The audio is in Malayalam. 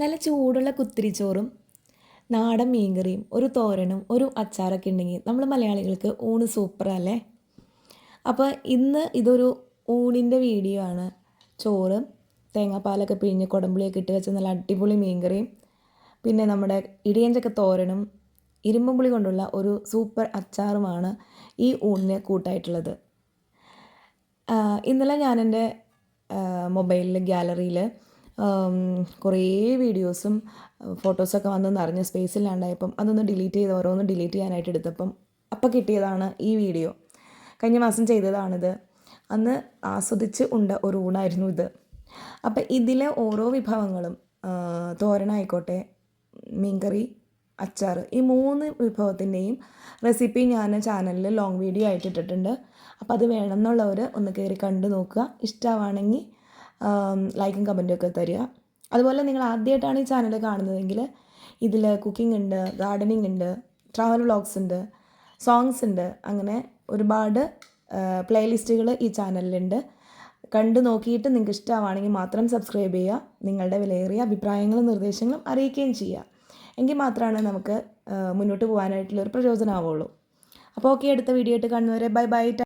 നല്ല ചൂടുള്ള കുത്തിരിച്ചോറും നാടൻ മീൻകറിയും ഒരു തോരനും ഒരു അച്ചാറൊക്കെ ഉണ്ടെങ്കിൽ നമ്മൾ മലയാളികൾക്ക് ഊണ് സൂപ്പറല്ലേ അപ്പോൾ ഇന്ന് ഇതൊരു ഊണിന്റെ വീഡിയോ ആണ്. ചോറ് തേങ്ങാപ്പാലൊക്കെ പിഴിഞ്ഞ് കുടമ്പുളിയൊക്കെ ഇട്ട് വെച്ച നല്ല അടിപൊളി മീൻകറിയും പിന്നെ നമ്മുടെ ഇടിയഞ്ചക്ക തോരനും ഇരുമ്പുളി കൊണ്ടുള്ള ഒരു സൂപ്പർ അച്ചാറുമാണ് ഈ ഊണിന് കൂട്ടായിട്ടുള്ളത്. ഇന്നലെ ഞാൻ മൊബൈലിൽ ഗ്യാലറിയിൽ കുറേ വീഡിയോസും ഫോട്ടോസൊക്കെ വന്ന് നിറഞ്ഞ സ്പേസില്ലാണ്ടായപ്പം അതൊന്ന് ഡിലീറ്റ് ചെയ്ത് ഓരോന്ന് ഡിലീറ്റ് ചെയ്യാനായിട്ട് എടുത്തപ്പം അപ്പം കിട്ടിയതാണ് ഈ വീഡിയോ കഴിഞ്ഞ മാസം ചെയ്തതാണിത്. അന്ന് ആസ്വദിച്ച് ഉണ്ട ഒരു ഊണായിരുന്നു ഇത്. അപ്പം ഇതിലെ ഓരോ വിഭവങ്ങളും തോരനായിക്കോട്ടെ മീൻകറി അച്ചാർ ഈ മൂന്ന് വിഭവത്തിന്റെയും റെസിപ്പി ഞാൻ ചാനലിൽ ലോങ് വീഡിയോ ആയിട്ട് ഇട്ടിട്ടുണ്ട്. അപ്പോൾ അത് വേണമെന്നുള്ളവർ ഒന്ന് കയറി കണ്ടു നോക്കുക. ഇഷ്ടമാണെങ്കിൽ ലൈക്കും കമന്റും ഒക്കെ തരിക. അതുപോലെ നിങ്ങൾ ആദ്യമായിട്ടാണ് ഈ ചാനൽ കാണുന്നതെങ്കിൽ ഇതിൽ കുക്കിംഗ് ഉണ്ട് ഗാർഡനിങ് ഉണ്ട് ട്രാവൽ വ്ളോഗ്സ് ഉണ്ട് സോങ്സ് ഉണ്ട് അങ്ങനെ ഒരുപാട് പ്ലേലിസ്റ്റുകൾ ഈ ചാനലിലുണ്ട് കണ്ടു നോക്കിയിട്ട് നിങ്ങൾക്ക് ഇഷ്ടമാണെങ്കിൽ മാത്രം സബ്സ്ക്രൈബ് ചെയ്യുക നിങ്ങളുടെ വിലയേറിയ അഭിപ്രായങ്ങളും നിർദ്ദേശങ്ങളും അറിയിക്കുകയും ചെയ്യുക. എങ്കിൽ മാത്രമാണ് നമുക്ക് മുന്നോട്ട് പോകാനായിട്ടുള്ളൊരു പ്രചോദനമാവുള്ളൂ. അപ്പോൾ ഓക്കെ അടുത്ത വീഡിയോ ആയിട്ട് കാണുന്നവരെ ബൈ ബൈ